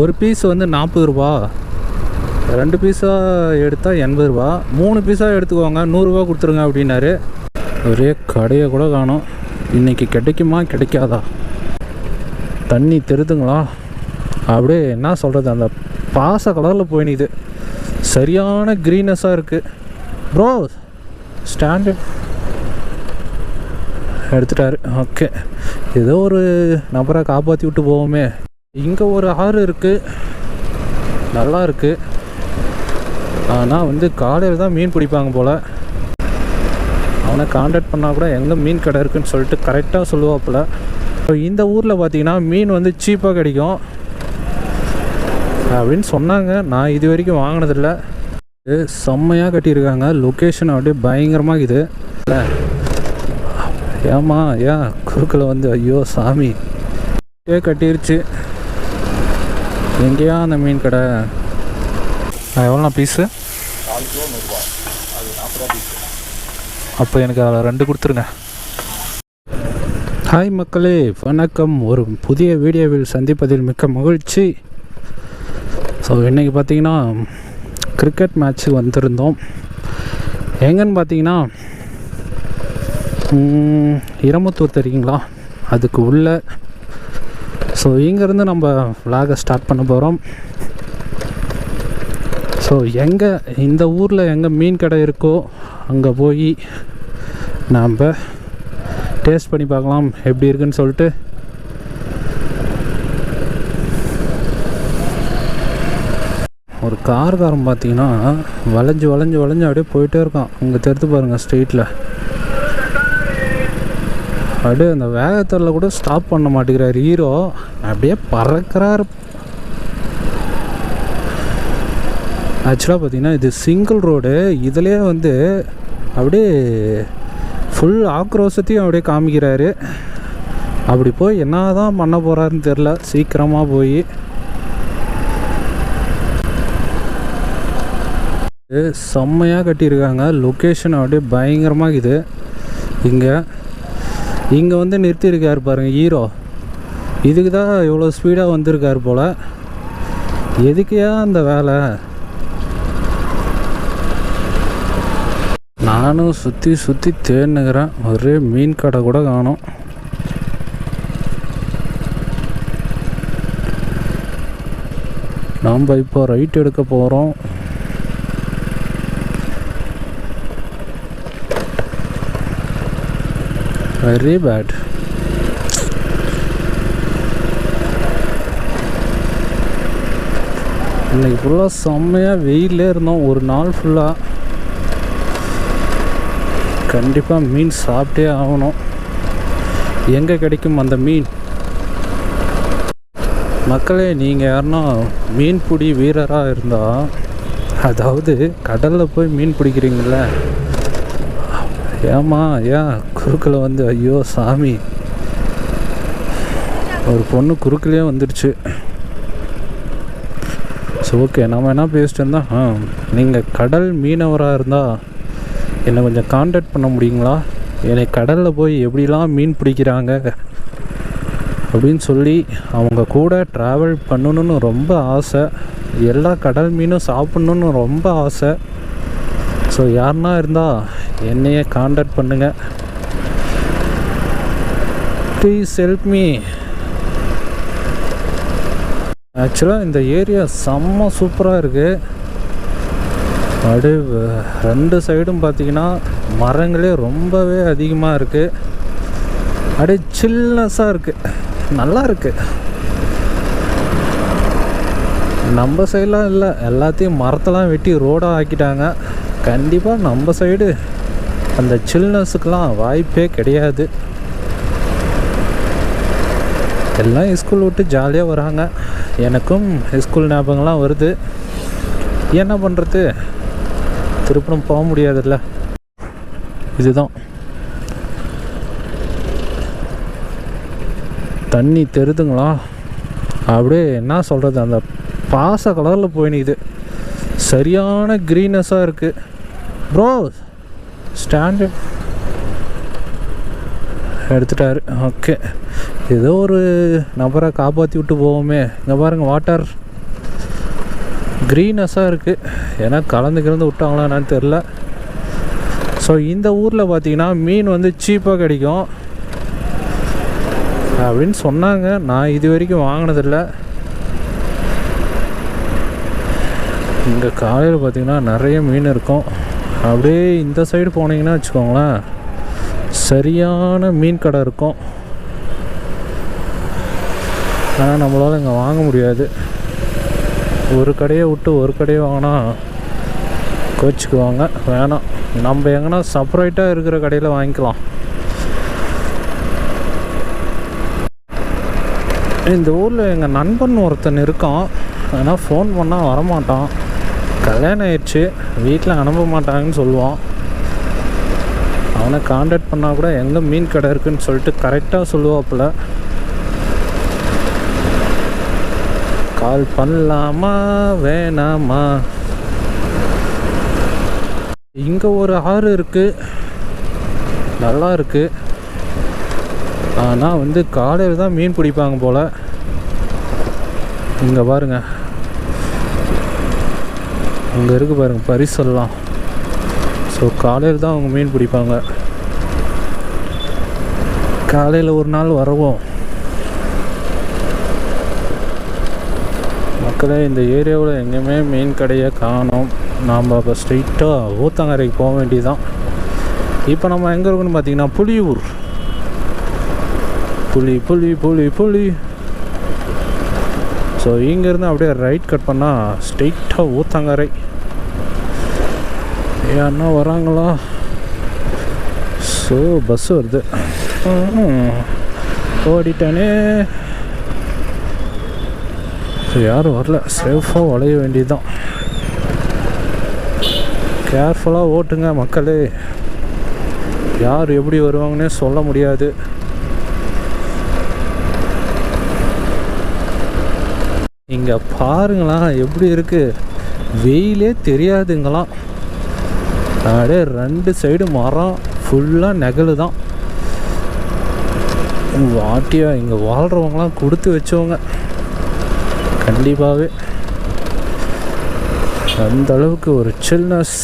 ஒரு பீஸ் வந்து நாற்பது ரூபா. ரெண்டு பீஸாக எடுத்தால் எண்பது ரூபா. மூணு பீஸாக எடுத்துக்கோங்க நூறுரூவா கொடுத்துருங்க அப்படின்னாரு. ஒரே கடையை கூட காணும். இன்றைக்கி கிடைக்குமா கிடைக்காதா? தண்ணி தெருதுங்களா? அப்படியே என்ன சொல்கிறது அந்த பாச கலரில் போயினுது சரியான க்ரீனஸாக இருக்குது ப்ரோ ஸ்டாண்டு எடுத்துட்டாரு. ஓகே ஏதோ ஒரு நபரை காப்பாற்றி விட்டு போவோமே. இங்கே ஒரு ஆறு இருக்குது நல்லா இருக்குது ஆனால் வந்து காலையில் தான் மீன் பிடிப்பாங்க போல். அவனை காண்டாக்ட் பண்ணால் கூட எங்கே மீன் கடை இருக்குன்னு சொல்லிட்டு கரெக்டாக சொல்லுவாப்புல. இப்போ இந்த ஊரில் பார்த்தீங்கன்னா மீன் வந்து சீப்பாக கிடைக்கும். அப்படின்னு சொன்னாங்க. நான் இது வரைக்கும் வாங்கினதில்ல. இது செம்மையாக கட்டியிருக்காங்க. லொக்கேஷன் அப்படியே பயங்கரமாக இது ஏமா ஏம்மா ஏன் குறுக்கில் வந்து ஐயோ சாமி. கட்டிருச்சு. எங்கேயா அந்த மீன் கடை எவ்வளோ பீஸு அப்போ எனக்கு அதில் ரெண்டு கொடுத்துருங்க ஹாய் மக்களே வணக்கம் ஒரு புதிய வீடியோவில் சந்திப்பதில் மிக்க மகிழ்ச்சி ஸோ இன்றைக்கி பார்த்தீங்கன்னா கிரிக்கெட் மேட்ச்சு வந்திருந்தோம் எங்கன்னு பார்த்தீங்கன்னா இரமுத்தூர் தெரியுங்களா அதுக்கு உள்ள ஸோ இங்கேருந்து நம்ம விலாகை ஸ்டார்ட் பண்ண போகிறோம் ஸோ எங்கே இந்த ஊரில் எங்கே மீன் கடை இருக்கோ அங்கே போய் நாம் டேஸ்ட் பண்ணி பார்க்கலாம் எப்படி இருக்குன்னு சொல்லிட்டு. ஒரு கார்காரன் பார்த்தீங்கன்னா வளைஞ்சு வளைஞ்சு வளைஞ்சு அப்படியே போயிட்டே இருக்கான். அங்கே தெரிந்து பாருங்கள் ஸ்ட்ரீட்டில் அப்படியே அந்த வேகத்தில் கூட ஸ்டாப் பண்ண மாட்டேங்கிறார் ஹீரோ அப்படியே பறக்கிறார். ஆக்சுவலாக பார்த்தீங்கன்னா இது சிங்கிள் ரோடு இதுலேயே வந்து அப்படியே ஃபுல் ஆக்ரோஷத்தையும் அப்படியே காமிக்கிறாரு. அப்படி போய் என்ன தான் பண்ண போகிறாருன்னு தெரில சீக்கிரமாக போய். செம்மையாக கட்டியிருக்காங்க. லொக்கேஷன் அப்படியே பயங்கரமாக இது இங்கே இங்கே வந்து நிறுத்தியிருக்கார் பாருங்கள் ஹீரோ இதுக்கு தான் இவ்வளோ ஸ்பீடாக வந்திருக்கார் போல். எதுக்கையா அந்த வேலை? நானும் சுற்றி சுற்றி தேன்னுக்கிறேன் ஒரே மீன் கடை கூட காணோம். நாம் இப்போ ரைட் எடுக்க போகிறோம் வெரி பேட் இன்னைக்கு ஃபுல்லாக செம்மையாக வெயிலே இருந்தோம். ஒரு நாள் ஃபுல்லாக கண்டிப்பாக மீன் சாப்பிட்டே ஆகணும். எங்கே கிடைக்கும் அந்த மீன்? மக்களே நீங்கள் யாருன்னா மீன் பிடி வீரராக இருந்தால் அதாவது கடலில் போய் மீன் பிடிக்கிறீங்கள ஏம்மா ஏன் குறுக்கில் வந்து ஐயோ சாமி. ஒரு பொண்ணு குறுக்கிலே வந்துடுச்சு. ஸோ ஓகே நம்ம என்ன பேசிட்டு இருந்தோம் ஆ நீங்கள் கடல் மீனவராக இருந்தால் என்னை கொஞ்சம் காண்டாக்ட் பண்ண முடியுங்களா? என்னை கடலில் போய் எப்படிலாம் மீன் பிடிக்கிறாங்க? அப்படின்னு சொல்லி அவங்க கூட ட்ராவல் பண்ணணுன்னு ரொம்ப ஆசை. எல்லா கடல் மீனும் சாப்பிட்ணுன்னு ரொம்ப ஆசை. ஸோ யாருன்னா இருந்தால் என்னையே காண்டாக்ட் பண்ணுங்க. ப்ளீஸ் ஹெல்ப் மீ ஆக்சுவலாக இந்த ஏரியா செம்ம சூப்பராக இருக்குது அப்படியே ரெண்டு சைடும் பார்த்தீங்கன்னா மரங்களே ரொம்பவே அதிகமாக இருக்குது அப்படியே சில்னஸாக இருக்குது நல்லா இருக்குது நம்ம சைடெலாம் இல்லை. எல்லாத்தையும் மரத்தெல்லாம் வெட்டி ரோடாக ஆக்கிட்டாங்க. கண்டிப்பாக நம்ம சைடு அந்த சில்னஸுக்கெலாம் வாய்ப்பே கிடையாது. எல்லாம் ஸ்கூல் விட்டு ஜாலியாக வராங்க. எனக்கும் ஸ்கூல் ஞாபகம்லாம் வருது. என்ன பண்ணுறது திருப்பணம் போக முடியாதுல்ல. இதுதான். தண்ணி தெருதுங்களா? அப்படியே என்ன சொல்கிறது அந்த பாச கலரில் போய் சரியான க்ரீனஸாக இருக்குது ப்ரோ ஸ்டாண்டு எடுத்துட்டாரு. ஓகே ஏதோ ஒரு நபரை காப்பாற்றி விட்டு போவோமே. இங்கே பாருங்கள் வாட்டர் க்ரீனஸாக இருக்குது ஏன்னா கலந்து கிழந்து விட்டாங்களா என்னன்னு தெரில ஸோ இந்த ஊரில் பார்த்தீங்கன்னா மீன் வந்து சீப்பாக கிடைக்கும். அப்படின்னு சொன்னாங்க. நான் இது வரைக்கும் வாங்கினதில்லை. இங்கே காலையில் பார்த்தீங்கன்னா நிறைய மீன் இருக்கும். அப்படியே இந்த சைடு போனீங்கன்னா வச்சுக்கோங்களேன் சரியான மீன் கடை இருக்கும். ஆனால் நம்மளால் இங்கே வாங்க முடியாது. ஒரு கடையை விட்டு ஒரு கடையை வாங்கினா கோச்சிக்குவாங்க. வேணாம். நம்ம எங்கன்னா செப்பரேட்டாக இருக்கிற கடையில் வாங்கிக்கலாம். இந்த ஊரில் எங்கள் நண்பன் ஒருத்தன் இருக்கான். ஆனால் ஃபோன் பண்ணால் வரமாட்டான். கல்யாணம் ஆயிடுச்சு. வீட்டில் அனுப்ப மாட்டாங்கன்னு சொல்லுவான். அவனை காண்டாக்ட் பண்ணால் கூட எங்கே மீன் கடை இருக்குன்னு சொல்லிட்டு கரெக்டாக சொல்லுவாப்புல. கால் பண்ணலாமா? வேணாமா? இங்கே ஒரு ஆறு இருக்குது நல்லா இருக்குது ஆனால் வந்து காலையில் தான் மீன் பிடிப்பாங்க போல். இங்கே பாருங்கள் அங்கே இருக்குது பாருங்கள் பரிசெல்லாம். ஸோ காலையில் தான் அவங்க மீன் பிடிப்பாங்க. காலையில் ஒரு நாள் வரவும். மக்களே இந்த ஏரியாவில் எங்கேயுமே மீன் கடையை காணோம். நாம் அப்போ ஸ்ட்ரெயிட்டாக ஊத்தங்கரைக்கு போக வேண்டியதுதான். இப்போ நம்ம எங்கே இருக்கோம்னு பார்த்தீங்கன்னா புலியூர். புலி புலி புலி புலி. ஸோ இங்கேருந்து அப்படியே ரைட் கட் பண்ணால் ஸ்ட்ரெயிட்டாக ஊத்தங்கரை. யாருன்னா வராங்களா? ஸோ பஸ் வருது. ஓடிட்டானே. ஸோ யாரும் வரல. சேஃபாக வளைய வேண்டியதுதான். கேர்ஃபுல்லாக ஓட்டுங்க மக்களே. யார் எப்படி வருவாங்கன்னே சொல்ல முடியாது. இங்கே பாருங்களா எப்படி இருக்குது வெயிலே தெரியாதுங்களாம். அப்படியே ரெண்டு சைடு மரம் ஃபுல்லாக நெகலு தான் வாட்டியா இங்கே வாழ்கிறவங்களாம் கொடுத்து வச்சவங்க. கண்டிப்பாகவே அந்த அளவுக்கு ஒரு சில்னஸ்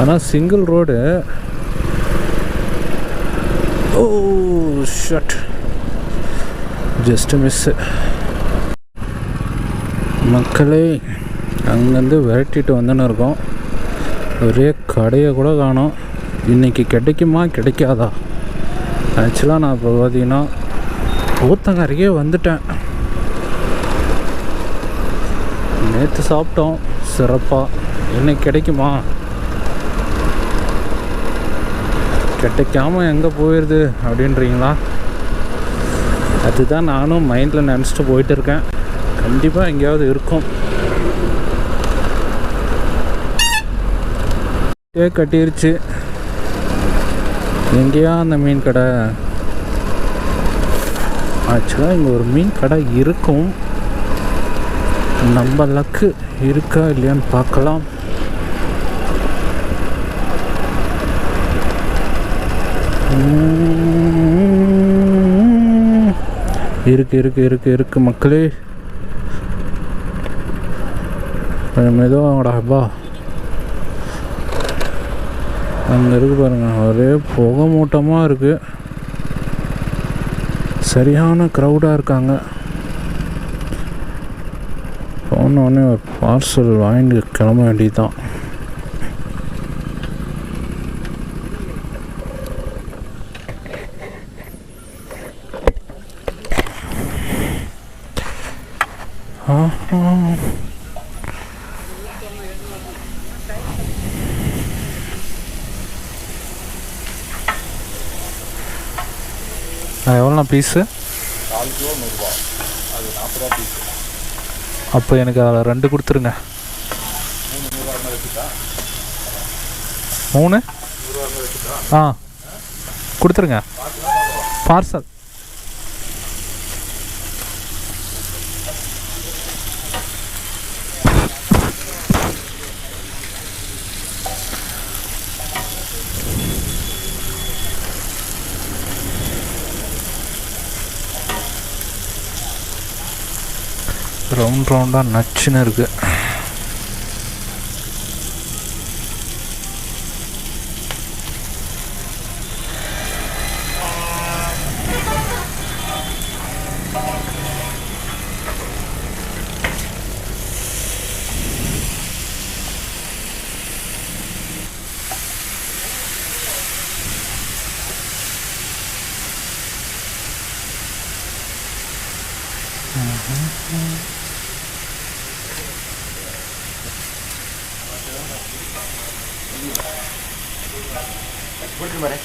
ஆனால் சிங்கிள் ரோடு ஓ ஷட் ஜஸ்ட் மிஸ்ஸு மக்களே அங்கேருந்து விரட்டிட்டு வந்துன்னு இருக்கோம். ஒரே கடையை கூட காணும். இன்னைக்கு கிடைக்குமா கிடைக்காதா? ஆக்சுவலாக நான் இப்போ பார்த்தீங்கன்னா ஊத்தங்கரைக்கே வந்துட்டேன். நேற்று சாப்பிட்டோம் சிறப்பாக இன்னைக்கு கிடைக்குமா? கிடைக்காம எங்கே போயிடுது அப்படின்றீங்களா? அதுதான் நானும் மைண்டில் நினச்சிட்டு போயிட்டு இருக்கேன் கண்டிப்பாக எங்கேயாவது இருக்கும். கட்டிருச்சு. எங்கேயா அந்த மீன் கடை? ஆக்சுவலாக இங்கே ஒரு மீன் கடை இருக்கும். நம்ம லக்கு இருக்கா இல்லையான்னு பார்க்கலாம். இருக்கு இருக்கு இருக்கு இருக்கு மக்களே. கொஞ்சம் மெதுவாங்கடா அப்பா. அங்கே இருக்கு பாருங்க ஒரே புகை மூட்டமாக இருக்கு. சரியான க்ரௌடாக இருக்காங்க. போனோடனே ஒரு பார்சல் வாங்கி கிளம்ப வேண்டியதுதான். பீஸு நாலு கிலோ நூறுரூவா அது நாற்பது ரூபா பீஸ் அப்போ எனக்கு அதில் ரெண்டு கொடுத்துருங்க. மூணு நூறுரூவா மாதிரி மூணு? ஆ கொடுத்துருங்க. பார்சல். ரவுண்ட் ரவுண்டாக நச்சுன்னு இருக்குது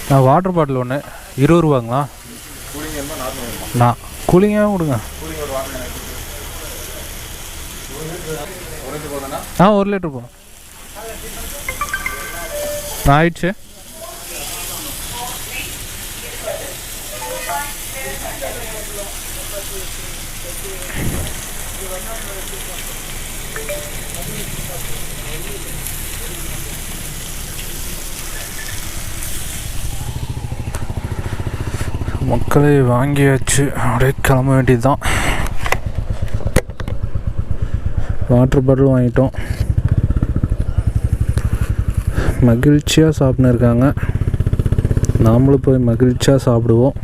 நான் வாட்டர் பாட்டில் ஒன்று இருபது ரூபாங்களா நான் கூலிங்காக கொடுங்க. ஆ ஒரு லிட்டர் போதும். நான் ஆயிடுச்சு. மக்களை வாங்கியாச்சு. அப்படியே கிளம்ப வேண்டியதுதான். வாட்டர் பாட்டில் வாங்கிட்டோம். மகிழ்ச்சியாக சாப்பிட்னு இருக்காங்க. நாமளும் போய் மகிழ்ச்சியாக சாப்பிடுவோம்.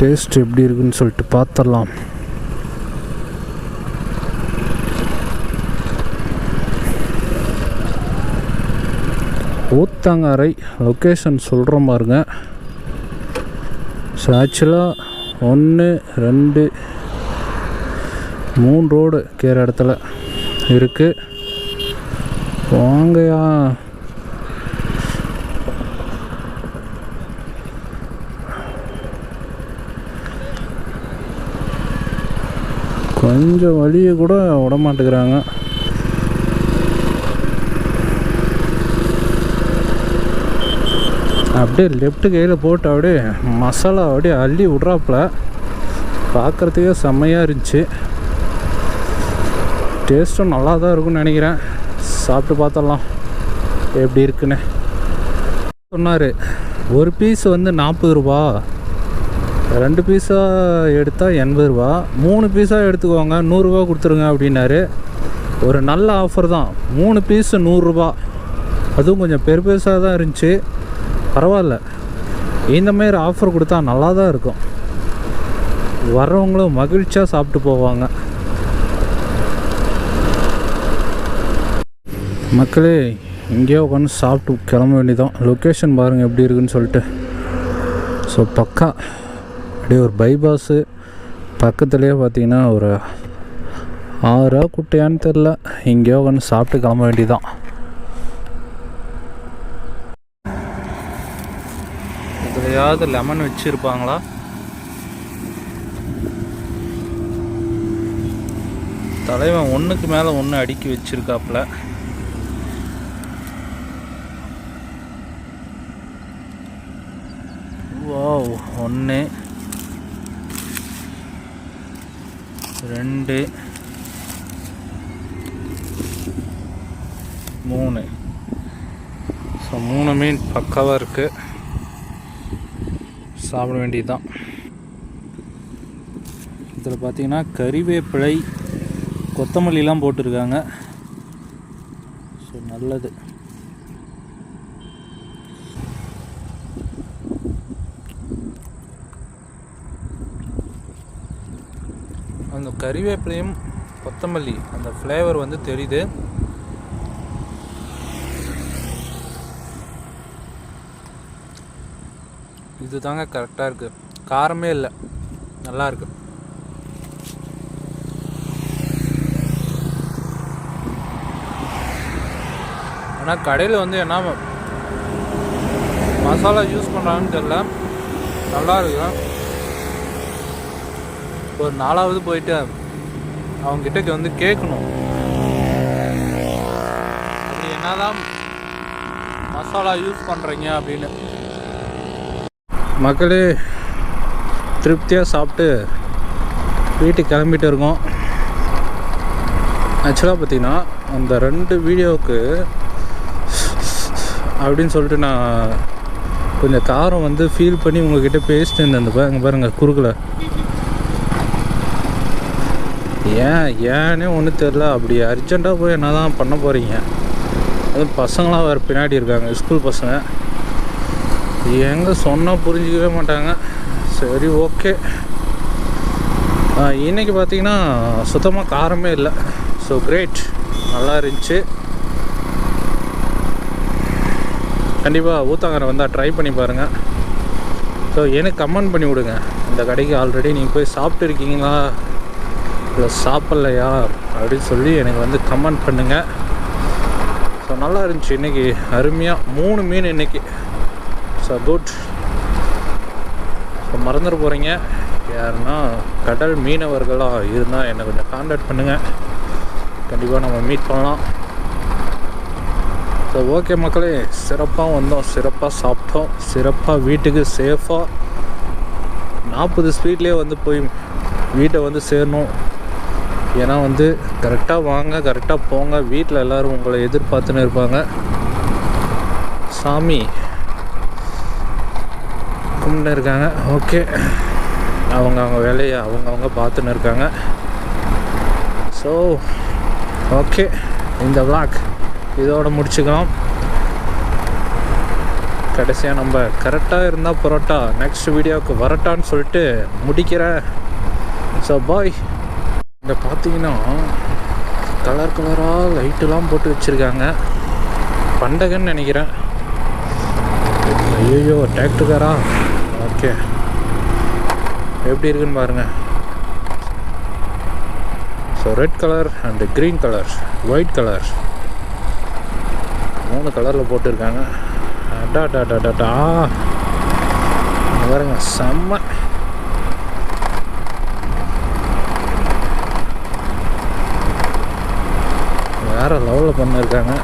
டேஸ்ட் எப்படி இருக்குன்னு சொல்லிட்டு பார்த்துடலாம். ஊத்தங்கரை லொக்கேஷன் சொல்கிற பாருங்க. ஸோ ஆக்சுவலாக ஒன்று ரெண்டு மூணு ரோடு கேற இடத்துல இருக்குது வாங்கயா கொஞ்சம் வழியை கூட விட மாட்டேங்கிறாங்க. அப்படியே லெஃப்ட் கையில் போட்டு அப்படியே மசாலா அப்படியே அள்ளி விட்றாப்புல. பார்க்குறதுக்கே செம்மையாக இருந்துச்சு. டேஸ்ட்டும் நல்லா தான் இருக்கும்னு நினைக்கிறேன். சாப்பிட்டு பார்த்தலாம் எப்படி இருக்குன்னு. சொன்னார் ஒரு பீஸ் வந்து நாற்பது ரூபா. ரெண்டு பீஸாக எடுத்தால் எண்பது ரூபா. மூணு பீஸாக எடுத்துக்கோங்க நூறுரூவா கொடுத்துருங்க அப்படின்னாரு. ஒரு நல்ல ஆஃபர் தான். மூணு பீஸு நூறுரூபா அதுவும் கொஞ்சம் பெரு பெருசாக தான் இருந்துச்சு. பரவாயில்ல. இந்த மாதிரி ஆஃபர் கொடுத்தா நல்லா தான் இருக்கும். வர்றவங்களும் மகிழ்ச்சியாக சாப்பிட்டு போவாங்க. மக்களே இங்கேயே உட்காந்து சாப்பிட்டு கிளம்ப வேண்டியதான் லொக்கேஷன் பாருங்கள் எப்படி இருக்குன்னு சொல்லிட்டு. ஸோ பக்கா. அப்படியே ஒரு பைபாஸு பக்கத்துலேயே பார்த்தீங்கன்னா ஒரு ஆறா குட்டையான்னு தெரில இங்கேயோ உட்காந்து சாப்பிட்டு கிளம்ப வேண்டியதான் எதையாவது லெமன் வச்சுருப்பாங்களா? தலைவன் ஒன்றுக்கு மேலே ஒன்று அடுக்கி வச்சிருக்காப்புல. வாவ் ஒன்று ரெண்டு. மூணு. ஸோ மூணு மீன் பக்காவாக இருக்குது சாப்பிட வேண்டியதுதான். இதில் பார்த்தீங்கன்னா கறிவேப்பிலை கொத்தமல்லிலாம் போட்டிருக்காங்க. ஸோ நல்லது. அந்த கறிவேப்பிலையும் கொத்தமல்லி அந்த ஃப்ளேவர் வந்து தெரியுது. இது தாங்க கரெக்டாக இருக்குது காரமே இல்லை. நல்லாயிருக்கு ஆனால் கடையில் வந்து என்ன மசாலா யூஸ் பண்ணுறாங்கன்னு தெரில நல்லா இருக்கும் ஒரு நாலாவது போயிட்டு அவங்க வந்து கேட்கணும் அது என்னதான் மசாலா யூஸ் பண்ணுறீங்க அப்படின்னு. மக்களே திருப்தியாக சாப்பிட்டு வீட்டுக்கு கிளம்பிட்டு இருக்கோம். ஆக்சுவலாக பார்த்திங்கன்னா அந்த ரெண்டு வீடியோவுக்கு அப்படின்னு சொல்லிட்டு நான் கொஞ்சம் காரம் வந்து ஃபீல் பண்ணி உங்ககிட்ட பேசிட்டு இருந்தேன். இந்த பாருங்க பாருங்கள் குறுக்கில். ஏன் ஏன்னே ஒன்றும் தெரில அப்படி அர்ஜெண்ட்டாக போய் என்ன தான் பண்ண போகிறீங்க அதுவும் பசங்களாம் வேறு பின்னாடி இருக்காங்க ஸ்கூல் பசங்க. எங்கே சொன்னால் புரிஞ்சிக்கவே மாட்டாங்க. சரி ஓகே. இன்றைக்கி பார்த்தீங்கன்னா சுத்தமாக காரமே இல்லை. ஸோ கிரேட் நல்லா இருந்துச்சு. கண்டிப்பாக ஊத்தாங்கரை வந்தால் ட்ரை பண்ணி பாருங்கள் ஸோ எனக்கு கமெண்ட் பண்ணி விடுங்க. இந்த கடைக்கு ஆல்ரெடி நீங்கள் போய் சாப்பிட்டு இருக்கீங்களா? இல்லை சாப்பிட்லையா? அப்படின்னு சொல்லி எனக்கு வந்து கமெண்ட் பண்ணுங்கள் ஸோ நல்லா இருந்துச்சு இன்றைக்கி அருமையாக மூணு மீன் இன்றைக்கி ஸோ இப்போ மறந்துட்டு போகிறீங்க யாருன்னா கடல் மீனவர்களாக இருந்தால் என்னை கொஞ்சம் காண்டாக்ட் பண்ணுங்கள் கண்டிப்பாக நம்ம மீட் பண்ணலாம். ஸோ ஓகே மக்களே சிறப்பாக வந்தோம். சிறப்பாக சாப்பிட்டோம். சிறப்பாக வீட்டுக்கு சேஃபாக நாற்பது ஸ்பீட்லேயே வந்து போய் வீட்டை வந்து சேரணும். ஏன்னா வந்து கரெக்டாக வாங்க கரெக்டாக போங்க. வீட்டில் எல்லோரும் உங்களை எதிர்பார்த்துன்னு இருப்பாங்க. சாமி கும்பிட்டு இருக்காங்க. ஓகே அவங்க அவங்க வேலையை அவங்கவுங்க பார்த்துன்னு இருக்காங்க. ஸோ ஓகே இந்த விளாக் இதோடு முடிச்சுக்கலாம். கடைசியாக நம்ம கரெக்டாக இருந்தால் பரோட்டா நெக்ஸ்ட் வீடியோவுக்கு வரட்டான்னு சொல்லிட்டு முடிக்கிறேன். ஸோ பாய் இங்கே பார்த்தீங்கன்னா கலர் கலராக லைட்டெல்லாம் போட்டு வச்சுருக்காங்க. பண்டகன்னு நினைக்கிறேன். ஐயோ டிராக்டர்காரா ஓகே. எப்படி இருக்குன்னு பாருங்கள் so red colour and green colour white colour மூணு கலரில் போட்டிருக்காங்க. அடா டா டா டா டா. பாருங்க செம்ம. வேற லெவலில் பண்ணிருக்காங்க.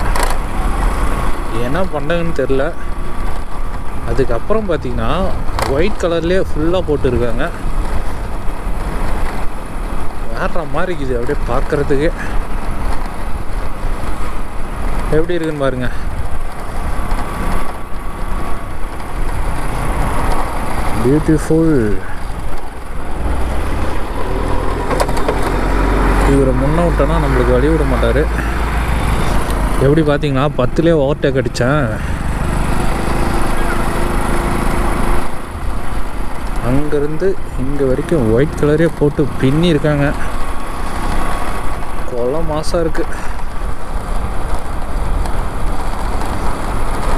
என்ன பண்ணங்கன்னு தெரில அதுக்கப்புறம் பார்த்தீங்கன்னா ஒயிட் கலர்லேயே ஃபுல்லாக போட்டிருக்காங்க. வேற மாதிரி இருக்குது அப்படியே பார்க்குறதுக்கு. எப்படி இருக்குன்னு பாருங்க. பியூட்டிஃபுல் இவரை முன்ன விட்டோன்னா நம்மளுக்கு வழி விட மாட்டார். எப்படி பார்த்தீங்கன்னா பத்துலேயே ஓவர்டேக் அடித்தேன் அங்கேருந்து இங்கே வரைக்கும் ஒயிட் கலரே போட்டு பின்னி இருக்காங்க கொலை மாதம் இருக்குது